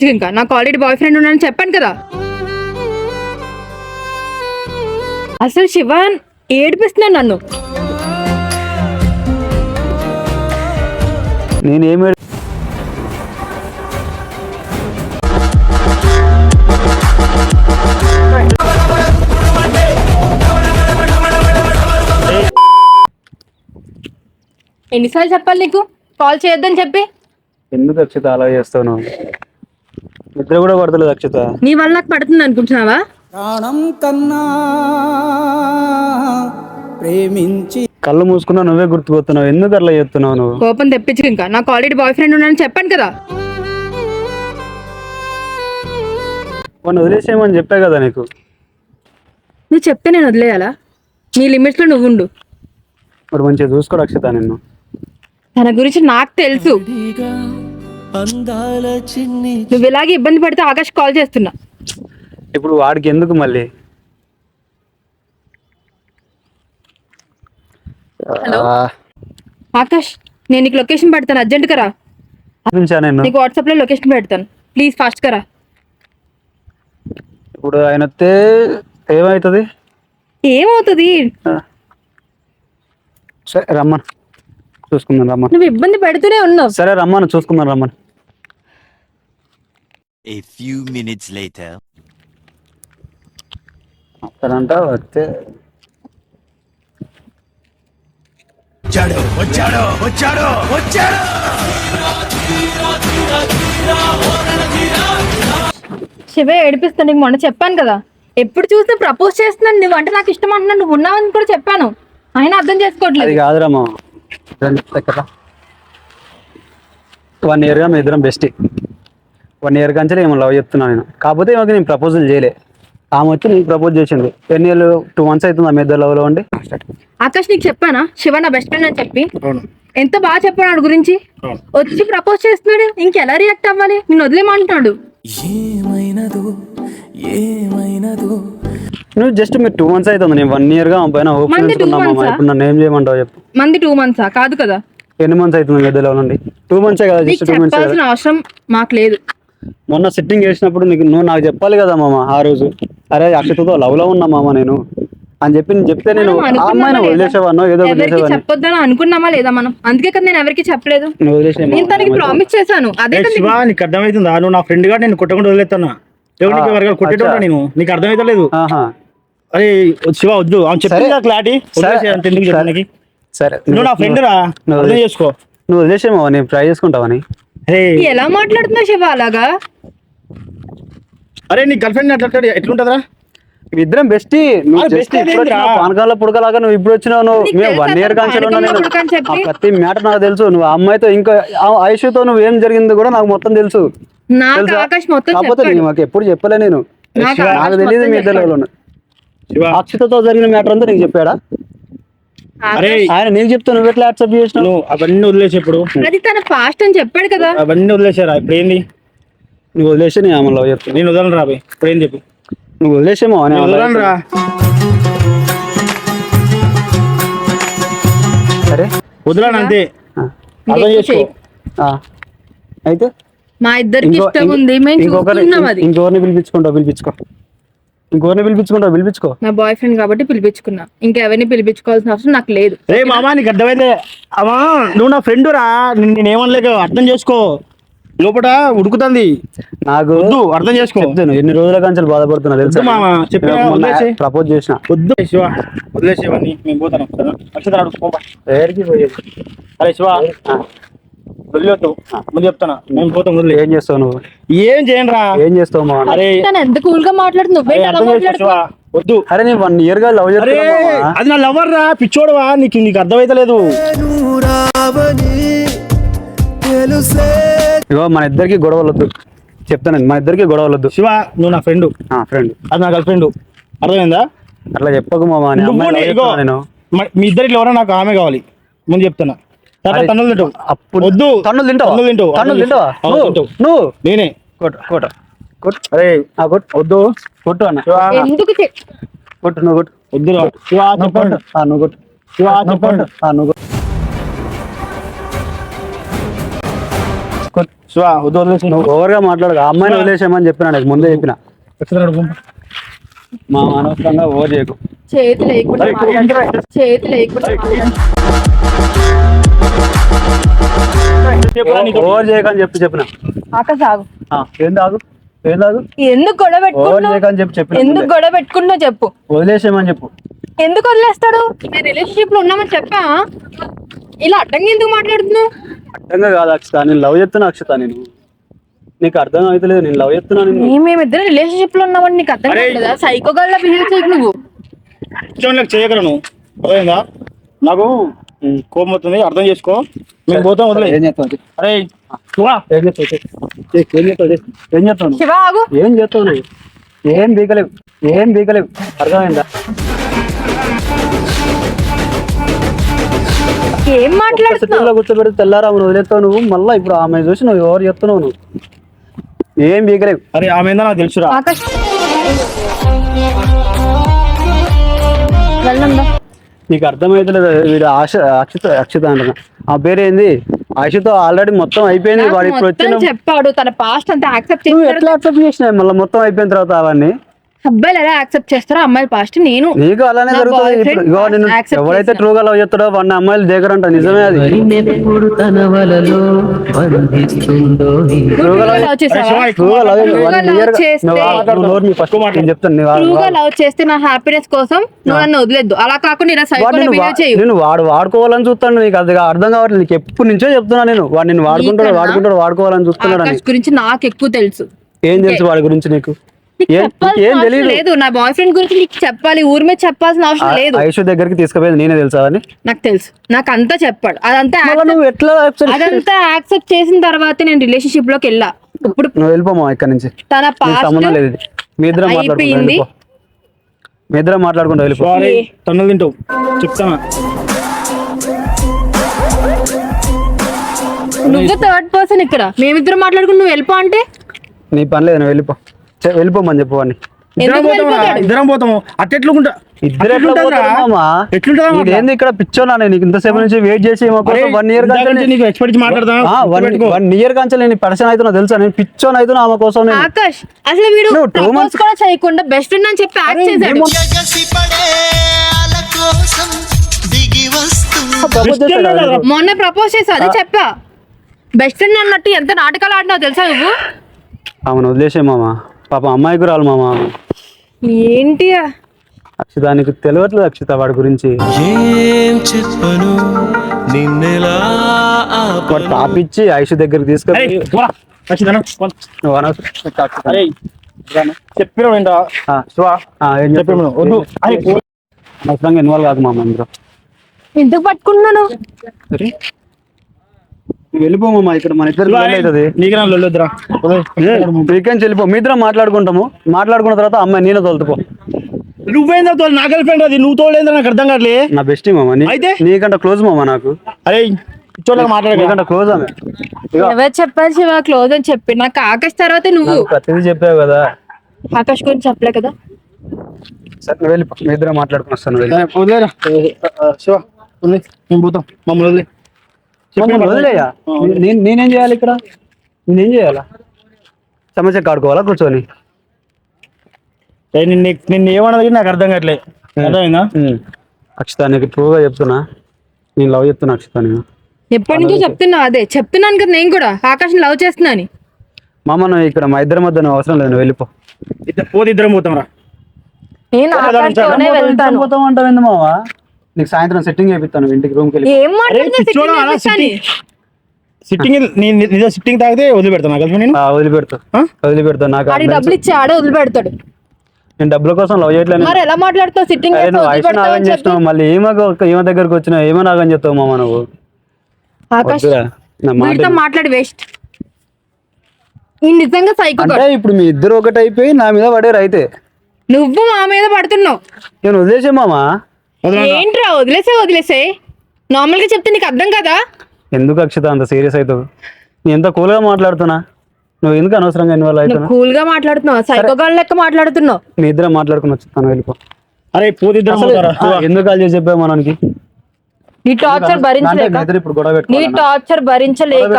ఇంకా. నాకు already boy friend ఉన్నాడని చెప్పాను కదా. అసలు శివాన్ ఏడిపిస్తున్నాడు నన్ను. నేనేమి ఎన్నిసార్లు చెప్పాలి నీకు? కాల్ చేయొద్దని చెప్పి. ఎందుకు అక్షిత అలా చేస్తావు నువ్వు నిద్ర కూడా పడతలేదు అక్షిత. నీ వల్ల నాకు పడుతుంది అనుకుంటున్నావా? ప్రాణం కన్నా ప్రేమించి కళ్ళు మూసుకున్నా నువ్వే గుర్తుపోతున్నావు ఎందుకు అట్లా చేస్తున్నావు నువ్వు? కోపం తెప్పించు ఇంకా. నాకు ఆల్రెడీ బాయ్ ఫ్రెండ్ ఉన్నాడని చెప్పాను కదా. వాడిని వదిలేసేయమని చెప్పా కదా నీకు. నువ్వు చెప్తే నేను వదిలేయాలా? నీ లిమిట్స్లో నువ్వు ఉండు. మరి మంచిగా చూసుకోడు అక్షిత నిన్ను. తన గురించి నాకు తెలుసు. అందాల చిన్ని నువ్వు ఇలాగే ఇబ్బంది పడితే ఆకాష్ కాల్ చేస్తున్నా. ఇప్పుడు వాడికి ఎందుకు మళ్ళీ? హలో? ఆకాష్ నేను నీకు లొకేషన్ పెడతాను. అర్జెంట్ రా. చూపించా నేను నీకు వాట్సాప్లో లొకేషన్ పెడతాను. ప్లీజ్ ఫాస్ట్ రా. ఇప్పుడు ఆయన వస్తే ఏమవుతుంది? ఏమవుతుంది. సరే రమ్మను. చూసుకుందాం రమ్మను. నువ్వు ఇబ్బంది పెడుతూనే ఉన్నావు. సరే రమ్మను. చూసుకుందాం రమ్మను. A few minutes later. వస్తాడంట వస్తే. వచ్చాడు వచ్చాడు వచ్చాడు వచ్చాడు. శివ ఏడిపిస్తాను నీకు మొన్న చెప్పాను కదా. ఎప్పుడు చూస్తే ప్రపోజ్ చేస్తున్నాను నువ్వు అంటే నాకు ఇష్టం అంటున్నాను నువ్వు ఉన్నావని కూడా చెప్పాను. ఆయన అర్థం అది చేసుకోవట్లేదు కాదురామా రండి దగ్గర వన్ ఇయర్గా మీ ఇద్దరం బెస్ట్ వన్ ఇయర్ కంచెలు ఏమో లవ్ చెప్తున్నాను నేను. కాకపోతే ఈమెకి నేను ప్రపోజల్ చేయలే. ఆమె వచ్చి నీకు ప్రపోజ్ చేసింది. ఎన్ని ఇయర్లు? టూ మంత్స్ అవుతుంది మీ ఇద్దరు లవ్లో ఉండి? ఆకాష్ నీకు చెప్పానా? శివ నా బెస్ట్ ఫ్రెండ్ అని చెప్పి. ఎంత బాగా చెప్పాడు వాడి గురించి? వచ్చి ప్రపోజ్ చేస్తున్నాడు. ఇంకెలా రియాక్ట్ అవ్వాలి? నేను వదిలేమంటున్నాడు. ఏమైనదో ఏమైనదో. నువ్వు జస్ట్ మీరు టూ మంత్స్ అవుతుంది. నేను వన్ ఇయర్గా పైన హోప్? ఇప్పుడు నన్ను ఏం చేయమంటావు చెప్పు. మంది టూ మంత్సా కాదు కదా. ఎన్ని మంత్స్ అవుతుంది మీ ఇద్దరు నుండి టూ మంత్సే కదా జస్ట్ టూ మంత్స్ అవసరం మాకు లేదు. మొన్న సిట్టింగ్ చేసినప్పుడు నీకు నువ్వు నాకు చెప్పాలి కదా మామ ఆ రోజు. అరే అక్షతతో లవ్లో ఉన్నా మామ నేను. అని చెప్పి నేను చెప్తే నేను ఆ అమ్మాయిని? వదిలేసేవాను ఏదో ఒకటి ఎవరికి చేసేవాడిని చెప్పొద్దని అనుకున్నామా లేదా మనం? అందుకే కదా నేను ఎవరికి చెప్పలేదు. నువ్వు వదిలేసే నేను తనకి ప్రామిస్ చేశాను. అదే కదా శివ నీకు అర్థమవుతుందా నువ్వు నా ఫ్రెండ్గా నేను కొట్టకుండా వదిలేస్తున్నా ఆ, ఎవరికైనా కొట్టేటోడా. నేను? నీకు అర్థమైతలేదు ఆహా. అరే శివ వద్దు. అవును చెప్పింది సరే. క్లారిటీ? సరే. ఎందుకు చెప్పడానికి సరే. నువ్వు నా ఫ్రెండ్ రా. నువ్వు అర్థం చేసుకో. నువ్వు వదిలేసేమో నేను ట్రై చేసుకుంటావని. ఎలా మాట్లాడుతున్నావు శివ అలాగా? అరే నీ గర్ల్ ఫ్రెండ్ అట్లా ఎట్లుంటదిరా? ఇద్దరం బెస్ట్ పానకాల పుడకలాగా నువ్వు ఇప్పుడు వచ్చినావు నువ్వు మేము వన్ ఇయర్? ఆ ప్రతి మ్యాటర్ నాకు తెలుసు. నువ్వు ఆ అమ్మాయితో ఇంకా ఆయుష్తో నువ్వు ఏం జరిగింది కూడా నాకు మొత్తం తెలుసు. కాకపోతే నేను మాకు ఎప్పుడు చెప్పలే నేను. నాకు తెలియదు మీ ఇద్దరు అక్షతతో జరిగిన మ్యాటర్ అంతా నీకు చెప్పాడా? అరే ఆయన నీకు చెప్తే నువ్వు ఎట్లా యాక్సెప్ట్ చేసినావు? నువ్వు అవన్నీ వదిలేసి ఇప్పుడు. అది తన పాస్ట్ అని చెప్పాడు కదా. అవన్నీ వదిలేసారా? ఇప్పుడు ఏంది? నువ్వు వదిలేసి నేను ఆమె లవ్ చెప్తాను నేను వదలను రా బై. ఇప్పుడు ఏం చెప్పు. నువ్వు వదిలేసేమో అని నేను వదలను రా. సరే. వదలను అంతే. ఆ, అర్థం చేసుకో. అయితే? మా ఇద్దరికి ఇష్టం ఉంది మేము ఇంకొకరిని పిలిపించుకుంటావు పిలిపించుకో. ఇంకొకరిని పిలిపించుకుంటావు పిలిపించుకో నా బాయ్ ఫ్రెండ్ కాబట్టి పిలిపించుకున్నా ఇంకెవరిని పిలిపించుకోవాల్సిన అవసరం నాకు లేదు రే మామా నీకు అర్థమైతే అమ్మా నువ్వు నా ఫ్రెండ్ రా నిన్ను నేను ఏమనలేక అర్థం చేసుకో లోపల ఉడుకుతుంది నాకు వద్దు అర్థం చేసుకో చెప్తాను ఎన్ని రోజుల కంచెలు బాధపడుతున్నా తెలుసా మామ, వదిలేసేయ్. ప్రపోజ్ చేసిన వద్దు శివ వదిలేసేవన్నీ మేము పోతాను పోయేది అరే శివ వదిలేద్దు ముందు చెప్తానా? మేము పోతాం వదిలే. ఏం చేస్తావు నువ్వు? ఏం చేయండి రా. ఏం చేస్తావు మా అరే తను ఎంత కూల్గా నువ్వే మాట్లాడుతున్నావు వద్దు. అరే నేను వన్ ఇయర్గా లవ్ అరే అది నా లవర్ రా పిచ్చోడవా నీకు నీకు అర్థమైతలేదు. ఇగో మన ఇద్దరికి గొడవలొద్దు. చెప్తాను మన ఇద్దరికి గొడవలొద్దు. శివ నువ్వు నా ఫ్రెండ్ ఫ్రెండ్ అది నా గర్ల్ ఫ్రెండ్ అర్థమైందా? అట్లా చెప్పకు మామ నేను మ- మీ ఇద్దరికి ఎవరో నాకు ఆమె కావాలి. ముందు చెప్తున్నా. తన్నులు తింటావు. అప్పుడు వద్దు. తన్నులు తింటావా? తన్నులు తింటావు. నువ్వు నేనే. కొట్టు కొట్టు. కొట్టు. అరే ఆ కొట్టు. వద్దు. కొట్టు అన్న. శివ. ఎందుకు చే- కొట్టు నువ్వు కొట్టు. వద్దు రా. శివ నువ్వు చెప్పండి. కొట్టు. ఆ, నువ్వు కొట్టు. శివ నువ్వు చెప్పండి. కొట్టు. ఆ, నువ్వు కొట్టు. శివ వద్దు వదిలేసి నువ్వు ఓవర్గా మాట్లాడక. ఆ అమ్మాయిని వదిలేసామని చెప్పినా నీకు. ముందే చెప్పిన. మా అనవసరంగా ఓవర్ చేయకు. చేతి ఓవర్ చేయకని చెప్పి చెప్పిన. ఆకాశ్ ఆగు ఆ, ఏం తాగు ఏం తాగు ఎందుకు గొడవ పెట్టుకుంటున్నావు? చెప్పి చెప్పిన ఎందుకు. గొడవ పెట్టుకుంటున్నావు చెప్పు. వదిలేసామని చెప్పు. ఎందుకు వదిలేస్తాడు? నేను రిలేషన్షిప్లో ఉన్నామని చెప్పా? ఇలా అడ్డంగా ఎందుకు మాట్లాడుతున్నావు? అర్థంగా కాదు అక్షిత నేను లవ్ చేస్తున్నా అక్షిత నేను. నీకు అర్థం అవుతలేదు నేను లవ్ చేస్తున్నా నేను. మేమిద్దరం రిలేషన్షిప్లో ఉన్నామని నీకు అర్థం అరే. కాదు సైకో గల్ల బిహేవ్ చేయకు నువ్వు. చేయగలను. అర్థమైందా? నాకు. కోపం వస్తుంది అర్థం చేసుకో. మేము పోతాం వదిలే. ఏం చేస్తావు? చెయ్. అరే శివ. ఏం చేస్తావు? ఏం చేస్తావు. ఏం చేస్తావు? నువ్వు? శివ ఆగు. ఏం చేస్తావు నువ్వు? ఏం బీకలేవు ఏం బీకలేవు అర్థమైందా? ఏం మాట్లాడుతున్నావు? కూర్చోబెడితే తెల్లారా వదిలేస్తావు నువ్వు. మళ్ళీ ఇప్పుడు ఆమె చూసి నువ్వు ఎవరు చెప్తున్నావు నువ్వు? ఏం బీకలేవు అరే ఆమె నాకు తెలుసురా. ఆకాశ్. వెళ్ళందా నీకు అర్థమైతలేదు వీడు ఆశ అక్షిత అక్షిత అంటున్నా. ఆ పేరు ఏంది ఆశతో ఆల్రెడీ మొత్తం అయిపోయింది. వాడు ఇప్పుడు మొత్తం వచ్చిన చెప్పాడు. తన పాస్ట్ అంతా యాక్సెప్ట్ నువ్వు ఎట్లా అక్సెప్ట్ చేసినావు? మళ్ళీ మొత్తం అయిపోయిన తర్వాత అవన్నీ? అబ్బాయిలు ఎలా యాక్సెప్ట్ చేస్తారో అమ్మాయిల పాస్ట్ నేను నీకు అలానే నా జరుగుతుంది. boyfriend ఇప్పుడు ఇగో నిన్ను accept ఎవరైతే చేశాను. ట్రూగా లవ్ చేస్తాడో వాడిని అమ్మాయిలు దగ్గరంట నిజమే అది. నెప్పుడు తన వలలో బంధిస్తుందో ఈ ట్రూగా లవ్ అరే చేసావా శివ ట్రూగా లవ్ True గా love చేస్తే- ఫస్ట్ నేను చెప్తాను నువ్వు ఆ- ట్రూగా లవ్ చేస్తే నా హ్యాపీనెస్ కోసం నువ్వు నన్ను వదిలేదు అలా కాకుండా ఇలా వాడు సైకోలో నిన్ను బిహేవ్ వా- చేయు. నేను వాడు వాడుకోవాలని చూస్తాను నీకు అది అర్థం కావట్లేదు. నీకు ఎప్పటి నుంచో చెప్తున్నా నేను. వాడు నిన్ను వాడుకుంటాడు నీకన్నా వాడుకుంటాడు వాడుకోవాలని చూస్తున్నాడు అని. ఆకాష్ గురించి నాకు ఎక్కువ తెలుసు. ఏం తెలుసు వాడి గురించి నీకు? లేదు. నా బాయ్ ఫ్రెండ్ గురించి నీకు చెప్పాలి. ఊరి మీద చెప్పాల్సిన అవసరం లేదు. ఐషు దగ్గరికి తీసుకుపోయింది నేనే తెలుసా అని నాకు తెలుసు. నాకు అంతా చెప్పాడు. అదంతా నువ్వు ఎట్లా అదంతా యాక్సెప్ట్ చేసిన తర్వాత నేను రిలేషన్షిప్లోకి వెళ్ళా. ఇప్పుడు నువ్వు వెళ్ళిపోమా ఇక్కడ నుంచి. తన సంబంధం లేదు ఇది. మీ ఇద్దరం మాట్లాడుకుంటా అయిపోయింది. వెళ్ళిపో. మీ ఇద్దరం మాట్లాడుకుంటా వెళ్ళిపో. టన్నులు తింటావు. చెప్తానా? నువ్వు థర్డ్ పర్సన్ ఇక్కడ. మేమిద్దరం మాట్లాడుకుని నువ్వు వెళ్ళిపో అంటే? నీ పని లేదు నువ్వు వెళ్ళిపో. వెళ్ళిపోమని చెప్పు వాడిని ఇద్దరం పోతాం? ఇద్దరం పోతాము? అట్టెట్లుకుంటా ఇద్దరు ఎట్లా పోతారు మామా? ఎట్లుంటుందా నీకు ఏంది ఇక్కడ పిచ్చోనా నేను ఇంతసేపు నుంచి వెయిట్ చేసి వన్ ఇయర్ వన్ ఇయర్ కంచె నేను పరిచయం అవుతున్నా తెలుసా? నేను పిచ్చోన్ అవుతున్నా ఆమె కోసం ఆకాష్ అసలు వీడు ప్రపోజ్ months- కూడా చేయకుండా బెస్ట్ ఫ్రెండ్ అని చెప్పి యాక్ట్ చేశాడు. మొన్న ప్రపోజ్ చేసా అదే చెప్పా. బెస్ట్ ఫ్రెండ్ అన్నట్టు ఎంత నాటకాలు ఆడినావు తెలుసా నువ్వు? ఆమెను వదిలేసే మామ. పాప అమ్మాయికి రాలు మామ. ఏంటి అక్షిత నీకు తెలియట్లేదు అక్షిత వాడి గురించి. ఏం చెప్పను? నిన్నెలా వాడు తాపిచ్చి ఐషు దగ్గరికి ఏం. అనవసరంగా ఇన్వాల్వ్ కాదు మామ ఇందులో. ఎందుకు పట్టుకున్నాను? సరే నువ్వు వెళ్ళిపో మామ ఇక్కడ మన ఇద్దరు వీకెండ్స్ వెళ్ళిపో. మీ ఇద్దరం మాట్లాడుకుంటాము. మాట్లాడుకున్న తర్వాత అమ్మాయి నేనే తోలుతుపో నువ్వేందో తోలు నా గర్ల్ ఫ్రెండ్ అది. నువ్వు తోలేందో నాకు అర్థం కావట్లే. నా బెస్ట్ మామ అయితే? నీకంటే క్లోజ్ మామ నాకు. అరే ఇచ్చోళ్ళకి క్లోజ్ ఆమె. ఎవరు చెప్పాలి శివ? క్లోజ్ అని చెప్పి. నాకు ఆకాష్ తర్వాత నువ్వు. ప్రతిదీ చెప్పావు కదా. ఆకాష్ గురించి చెప్పలే కదా. సరే వెళ్ళిపో. మీ ఇద్దరం మాట్లాడుకుని వస్తాను శివ పోతాం. మమ్మల్ని వదిలే. మమ్మల్ని వదిలేయా నేను నేనేం చేయాలి ఇక్కడ? నేనేం చేయాలా? సమస్య కాడుకోవాలా కూర్చొని? నిన్ను నిన్ను ఏమన్నది నాకు అర్థం కావట్లే. అర్థమైందా. అక్షిత నీకు ట్రూగా చెప్తున్నా. నేను లవ్ చెప్తున్నా అక్షిత నేను ఎప్పటి నుంచో చెప్తున్నా అదే. చెప్తున్నాను కదా నేను కూడా. ఆకాశ్ లవ్ చేస్తున్నా అని. మామ నువ్వు ఇక్కడ మా ఇద్దరి మధ్య నువ్వు అవసరం లేదు నువ్వు వెళ్ళిపో. ఇద్దరు పోతే ఇద్దరం పోతాం రా. నేను వెళ్తాను. పోతావు అంటావు మామ? నీకు సాయంత్రం సెట్టింగ్ చేపిస్తాను ఇంటికి రూమ్కి వెళ్ళి. ఏం సిట్టింగ్ నీ నిజం సిట్టింగ్ తాగితే వదిలిపెడతాను నాకు నేను. ఆ, వదిలిపెడతా. ఆ? వదిలిపెడతా నాకు డబ్బులు ఇచ్చి ఆడే వదిలిపెడతాడు. నేను డబ్బుల కోసం లవ్ చేయట్లేదు. మరి ఎలా మాట్లాడుతావు? సిట్టింగ్ ఐస్ నాగం చేస్తున్నావు మళ్ళీ ఏమో ఏమో దగ్గరకు వచ్చినావు ఏమో నాగం చెప్తావు మామ నువ్వు. వీడితో. మాట్లాడి వేస్ట్ ఈ నిజంగా సైకో అంటే ఇప్పుడు మీ ఇద్దరు ఒకటి అయిపోయి నా మీద పడేరు అయితే. నువ్వు మా మీద పడుతున్నావు. నేను వదిలేసే మామ? ఏంట్రా వదిలేసే వదిలేసే? నార్మల్గా చెప్తే నీకు అర్థం కదా? ఎందుకు అక్షిత అంత సీరియస్ అవుతావు నేను ఎంత కూల్గా మాట్లాడుతున్నా? నువ్వు ఎందుకు అనవసరంగా ఇన్వాల్వ్ నువ్వు అవుతున్నా కూల్గా మాట్లాడుతున్నావు? సైకో గాళ్ళ లెక్క మాట్లాడుతున్నావు? మీ ఇద్దరం మాట్లాడుకుని వచ్చి తను వెళ్ళిపో. అరే పోతే ఎందుకు కాల్ చేసి చెప్పావు మనకి నీ టార్చర్ అంటే భరించలేక. నీ? టార్చర్ భరించలేక?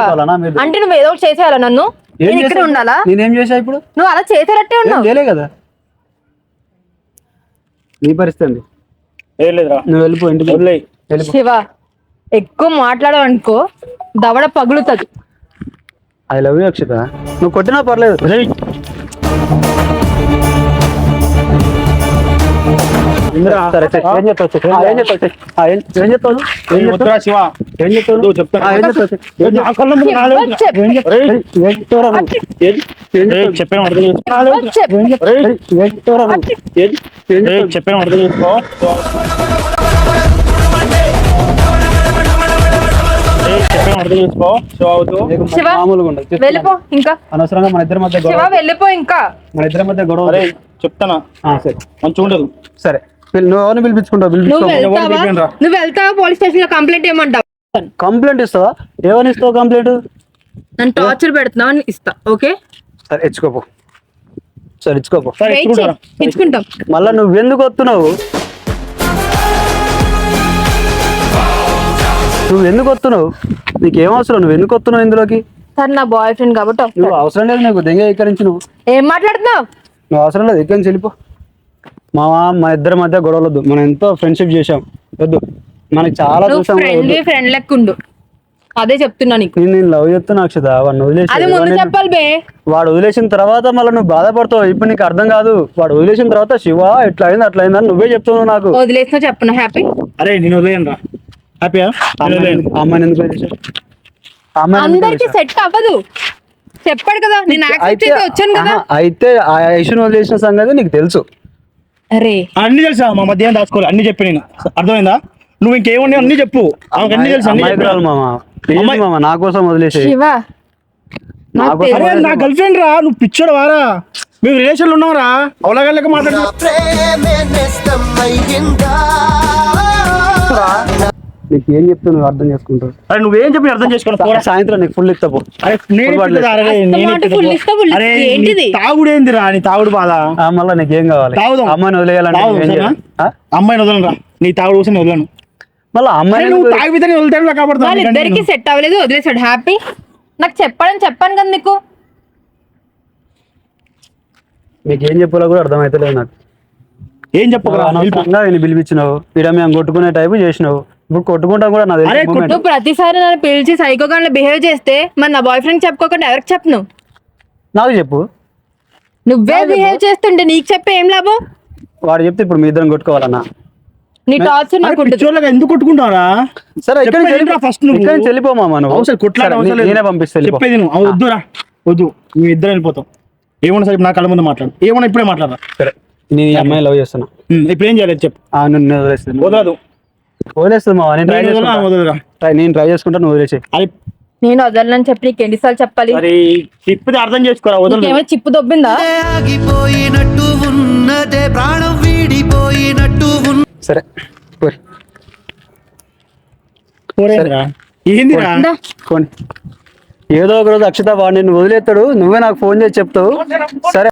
అంటే నువ్వు ఏదో ఒకటి చేసేయాలా నన్ను? నేను ఇక్కడ? ఉండాలా? నేనేం చేసా ఇప్పుడు? నువ్వు అలా చేసేటట్టే ఉన్నావు. కదా? నీ పరిస్థితి నువ్వు వెళ్ళిపో ఇంటికి. వెళ్ళిపో శివ ఎక్కువ మాట్లాడావు అనుకో దవడ పగులుతుంది ఐ లవ్ యూ అక్షిత నువ్వు కొట్టినా పర్లేదు చెప్పాను అర్థం చేసుకో. అర్థం చేసుకో. ఏయ్, చెప్పాను అర్థం చేసుకో శివ అవుతూ. నీకు శివ, మామూలుగా ఉండదు. చెప్తున్నా. వెళ్ళిపో ఇంకా. అనవసరంగా మన ఇద్దరి మధ్య శివ గొడవ వెళ్ళిపో ఇంకా. మన ఇద్దరి మధ్య గొడవ అరే చెప్తానా? ఆ, సరే. మంచిగా ఉండదు. సరే. పిల్- నువ్వు ఎవరిని పిలిపించుకుంటావు? నువ్వు పిలిపించుకో. వెళ్తావా? పిలిపినరా? నువ్వు వెళ్తావా? పోలీస్ స్టేషన్లో కంప్లైంట్ ఏమంటావు కంప్లైంట్ ఇస్తావా? ఏమని ఇస్తావు కంప్లైంట్? నన్ను టార్చర్ పెడుతున్నావు అని ఇస్తా ఓకే? సరే ఇచ్చుకోపో. సరే ఇచ్చుకోపో. సరే వెయిట్ ఇచ్చుకుంటారా? ఇచ్చుకుంటాం. మళ్ళా నువ్వు ఎందుకు వస్తున్నావు? నువ్వు ఎందుకు వస్తున్నావు? నీకు ఏం అవసరం? నువ్వు ఎందుకు వస్తున్నావు ఇందులోకి? సార్ నా బాయ్ ఫ్రెండ్ కాబట్టి. నువ్వు అవసరం లేదు నీకు దెంగ ఎక్కరించి నువ్వు. ఏం మాట్లాడుతున్నావు? నువ్వు అవసరం లేదు ఎక్కడి నుంచి వెళ్ళిపో. మా మా ఇద్దరి మధ్య గొడవలు వద్దు. మనం ఎంతో ఫ్రెండ్షిప్ చేసాం వద్దు. మనకి చాలా నువ్వు చూసాం. ఫ్రెండ్ ఫ్రెండ్ లెక్క ఉండు. అదే చెప్తున్నా నీకు. నేను నేను లవ్ చెప్తున్నా అక్షత. వాడిని వదిలేసి అది ముందు చెప్పాలి బే. వాడు వదిలేసిన తర్వాత మళ్ళీ నువ్వు బాధపడతావు. ఇప్పుడు నీకు అర్థం కాదు. వాడు వదిలేసిన తర్వాత శివ ఇట్లా అయింది అట్లా అయిందని నువ్వే చెప్తున్నావు నాకు. వదిలేసినా చెప్పను హ్యాపీ అరే నేను వదిలేను రా హ్యాపీయా అమ్మాయిని ఎందుకు- అందరికి? సెట్ అవ్వదు. చెప్పాడు కదా నేను యాక్సెప్ట్ చేసి వచ్చాను కదా. అయితే ఆ ఐషుని వదిలేసిన సంగతి నీకు తెలుసు. అరే. అన్ని తెలుసా? మా మధ్య ఏం దాచుకోవాలి. అన్ని చెప్పి నేను. అర్థమైందా? నువ్వు ఇంకేమున్నాయి అన్ని చెప్పు. ఆమెకు అన్ని తెలుసు అన్ని చెప్పు. అమ్మాయి మామ. ప్లీజ్ మామ నా కోసం వదిలేసి శివ. నాకు నాకు తెలుసు. అరే నా గర్ల్ ఫ్రెండ్ రా నువ్వు పిచ్చోడు వారా? మేము రిలేషన్లు ఉన్నావురా అవలగల్లక మాట్లాడు ప్రేమే నేస్తమయ్యిందా నీకు ఏం చెప్తా నువ్వు అర్థం చేసుకుంటావు. అరే నువ్వేం చెప్పి అర్థం చేసుకోండి పోరా. సాయంత్రం నీకు ఫుల్ ఇస్తా పో. అరే నేను Full ఇస్తుందా? అరే, అస్తమాటు నేను ఇస్తుందా? full ఇస్తా, full అరే ఇస్తా. ఏంటిది? నీ తాగుడు ఏందిరా నీ తాగుడు బాధ? మళ్ళా నీకు ఏం కావాలి. అమ్మాయిని వదిలేయాలంటే? అమ్మాయిని వదలను రా నీ తాగుడు కోసం వదలను. మళ్ళా అరే అమ్మాయిని నువ్వు తాగితే వాళ్ళిద్దరికి సెట్ అవ్వలేదు వదిలేసాడు హ్యాపీ నాకు చెప్పాడని చెప్పాను కదా నీకు. నీకు ఏం చెప్పాలో కూడా అర్థమైతలేదు నాకు. ఏం నేను పిలిపించినావు. మేము కొట్టుకునే టైపు చేసినావు. ఇప్పుడు కొట్టుకుంటాం కూడా నాకు అరే, ప్రతిసారి నన్ను పిలిచి సైకోగా బిహేవ్ చేస్తే మరి నా బాయ్ ఫ్రెండ్ చెప్పుకోకుండా ఎవరికి చెప్పను? నాకు చెప్పు. నువ్వే బిహేవ్ చేస్తుంటే నీకు చెప్పే ఏం లాభం? వాడు చెప్తే ఇప్పుడు మీ ఇద్దరం కొట్టుకోవాలన్నా. నీ టార్చర్ నాకు ఉంటుంది. పిచ్చోళ్ళగా ఎందుకు కొట్టుకుంటారా సరే ఇక్కడ చెప్పేది ఏంట్రా first నువ్వు? ఇక్కడ నుంచి వెళ్ళిపో మామ నువ్వు. అవసరం కొట్లాట సరే, అవసరం నే- లేదు. నేనే పంపిస్తే వెళ్ళిపో. చెప్పేది నువ్వు అవి వద్దురా. వద్దు. మేము ఇద్దరం వెళ్ళిపోతాం. ఏమన్నా సరే నా కళ్ళ ముందు మాట్లాడు. ఏమన్నా ఇప్పుడే మాట్లాడరా. సరే నేను ఈ అమ్మాయి లవ్ చేస్తున్నా. ఉమ్, ఇప్పుడు ఏం చేయాలి చెప్పు. ఆ, వదలదు. వదిలేస్తుంది నేను ట్రై నేను వదలను, చేసుకుంటా. వదలరా ట్రై- నేను ట్రై చేసుకుంటా నువ్వు వదిలేసి నేను వదలనని చెప్పి నీకు ఎన్నిసార్లు చెప్పాలి? మరి తిప్పితే అర్థం చేసుకోరా చిప్పు దొబ్బిందా? ఆగిపోయినట్టు ఉన్నదే ప్రాణం వీడిపోయినట్టు ఉన్న సరే పోయి. పోరేందిరా? ఏందిరా? ఇందా. పోనీ. ఏదో ఒక రోజు అక్షత వాడు నిన్ను వదిలేస్తాడు నువ్వే నాకు ఫోన్ చేసి చెప్తావు. సరే.